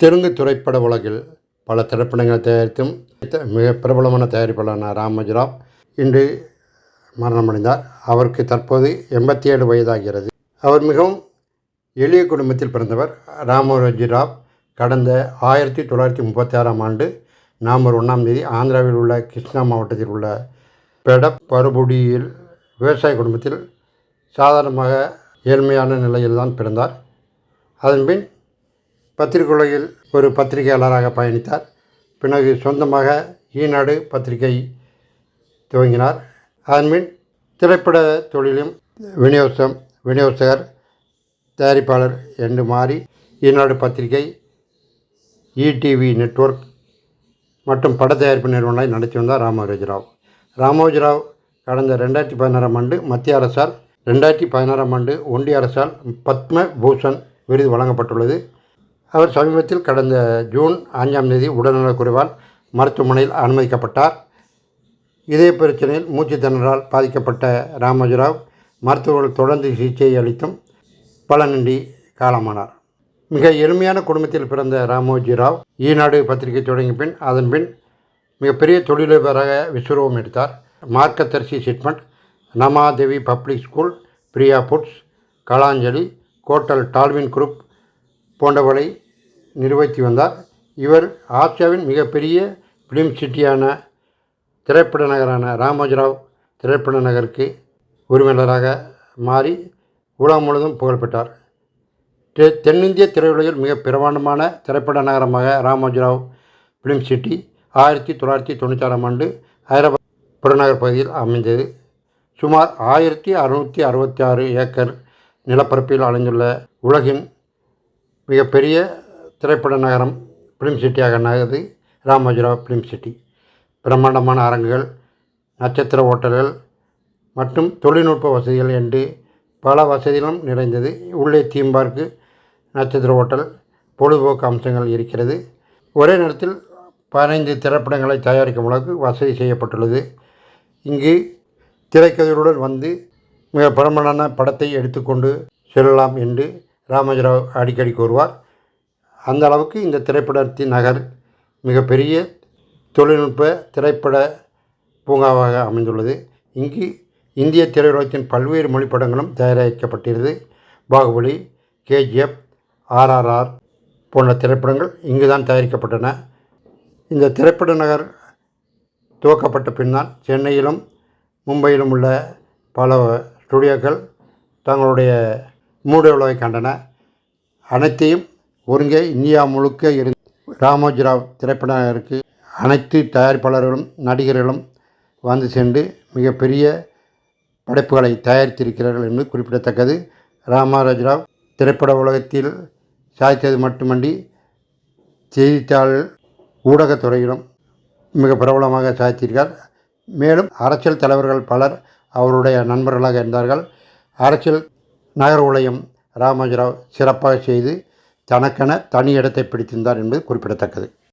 தெலுங்கு திரைப்பட உலகில் பல திரைப்படங்களை தயாரித்தும் மிக பிரபலமான தயாரிப்பாளரான ராமோஜிராவ் இன்று மரணமடைந்தார். அவருக்கு தற்போது எண்பத்தி ஏழு வயதாகிறது. அவர் மிகவும் எளிய குடும்பத்தில் பிறந்தவர் ராமோஜிராவ். கடந்த ஆயிரத்தி தொள்ளாயிரத்தி முப்பத்தி ஆறாம் ஆண்டு நவம்பர் ஒன்றாம் தேதி ஆந்திராவில் உள்ள கிருஷ்ணா மாவட்டத்தில் உள்ள பெடப்பருபுடியில் விவசாய குடும்பத்தில் சாதாரணமாக ஏழ்மையான நிலையில்தான் பிறந்தார். அதன்பின் பத்திரிகையில் ஒரு பத்திரிகையாளராக பயணித்தார். பிறகு சொந்தமாக ஈநாடு பத்திரிகை துவங்கினார். அதன்பின் திரைப்பட தொழிலும் விநியோகம் விநியோகர் தயாரிப்பாளர் என்று மாறி ஈநாடு பத்திரிகை இடிவி நெட்வொர்க் மற்றும் பட தயாரிப்பு நிறுவனங்களை நடத்தி வந்தார் ராமோஜிராவ். ராமோஜிராவ் கடந்த ரெண்டாயிரத்தி பதினாறாம் ஆண்டு மத்திய அரசால் ரெண்டாயிரத்தி பதினாறாம் ஆண்டு ஒன்றிய அரசால் பத்ம பூஷன் விருது வழங்கப்பட்டுள்ளது. அவர் சமீபத்தில் கடந்த ஜூன் அஞ்சாம் தேதி உடல்நலக்குறைவால் மருத்துவமனையில் அனுமதிக்கப்பட்டார். இதய பிரச்சனையில் மூச்சு திணறால் பாதிக்கப்பட்ட ராமோஜிராவ் மருத்துவர்கள் தொடர்ந்து சிகிச்சை அளித்தும் பலனின்றி காலமானார். மிக எளிமையான குடும்பத்தில் பிறந்த ராமோஜிராவ் ஈநாடு பத்திரிகை தொடங்கிய பின் அதன் பின் மிகப்பெரிய தொழிலதிபராக விஸ்வரூபம் எடுத்தார். மார்க்கதர்சி சிட்மெண்ட் நமாதேவி public school Priya foods Kalanjali hotel Dolphin group போன்றவரை நிர்வகித்து வந்தார். இவர் ஆசியாவின் மிகப்பெரிய ஃபிலிம் சிட்டியான திரைப்பட நகரான ராமோஜிராவ் திரைப்பட நகருக்கு உரிமையாளராக மாறி உலகம் முழுவதும் புகழ்பெற்றார். தெ தென்னிந்திய திரையுலகில் மிக பிரமாண்டமான திரைப்பட நகரமாக ராமோஜிராவ் ஃபிலிம் சிட்டி ஆயிரத்தி தொள்ளாயிரத்தி தொண்ணூற்றாறாம் ஆண்டு ஹைதராபாத் புறநகர் பகுதியில் அமைந்தது. சுமார் ஆயிரத்தி அறுநூற்றி அறுபத்தி ஆறு ஏக்கர் நிலப்பரப்பில் அடைந்துள்ள உலகின் மிகப்பெரிய திரைப்பட நகரம் ஃபிலிம் சிட்டியாக நகர்ந்து ராமோஜிராவ் ஃபிலிம் சிட்டி. பிரம்மாண்டமான அரங்குகள் நட்சத்திர ஓட்டல்கள் மற்றும் தொழில்நுட்ப வசதிகள் என்று பல வசதிகளும் நிறைந்தது. உள்ளே தீம் பார்க்கு நட்சத்திர ஓட்டல் பொழுதுபோக்கு அம்சங்கள் இருக்கிறது. ஒரே நேரத்தில் பதினைந்து திரைப்படங்களை தயாரிக்கும் அளவுக்கு வசதி செய்யப்பட்டுள்ளது. இங்கு திரைக்கதையுடன் வந்து மிக பிரபலமான படத்தை எடுத்துக்கொண்டு செல்லலாம் என்று ராமஜராவ் அடிக்கடி கூறுவார். அந்த அளவுக்கு இந்த திரைப்படத்தின் நகர் மிகப்பெரிய தொழில்நுட்ப திரைப்பட பூங்காவாக அமைந்துள்ளது. இங்கு இந்திய திரையுலகத்தின் பல்வேறு மொழி படங்களும் தயாரிக்கப்பட்டிருந்தது. பாகுபலி கேஜிஎஃப் ஆர்ஆர்ஆர் போன்ற திரைப்படங்கள் இங்கு தான் தயாரிக்கப்பட்டன. இந்த திரைப்பட நகர் துவக்கப்பட்ட பின்னால் சென்னையிலும் மும்பையிலும் உள்ள பல ஸ்டுடியோக்கள் தங்களுடைய மூட உலகை கண்டன. அனைத்தையும் ஒருங்கே இந்தியா முழுக்க இருந்து ராமோஜிராவ் திரைப்படத்திற்கு அனைத்து தயாரிப்பாளர்களும் நடிகர்களும் வந்து சென்று மிகப்பெரிய படைப்புகளை தயாரித்திருக்கிறார்கள் என்று குறிப்பிடத்தக்கது. ராமராஜராவ் திரைப்பட உலகத்தில் சாதித்தது மட்டுமன்றி செய்தித்தாள் ஊடகத்துறையிலும் மிக பிரபலமாக சாதித்திருக்கார் மேலும் அரசியல் தலைவர்கள் பலர் அவருடைய நண்பர்களாக இருந்தார்கள். அரசியல் நகர் நகர்வுலையும் ராமோஜிராவ் சிறப்பாக செய்து தனக்கென தனி இடத்தை பிடித்திருந்தார் என்பது குறிப்பிடத்தக்கது.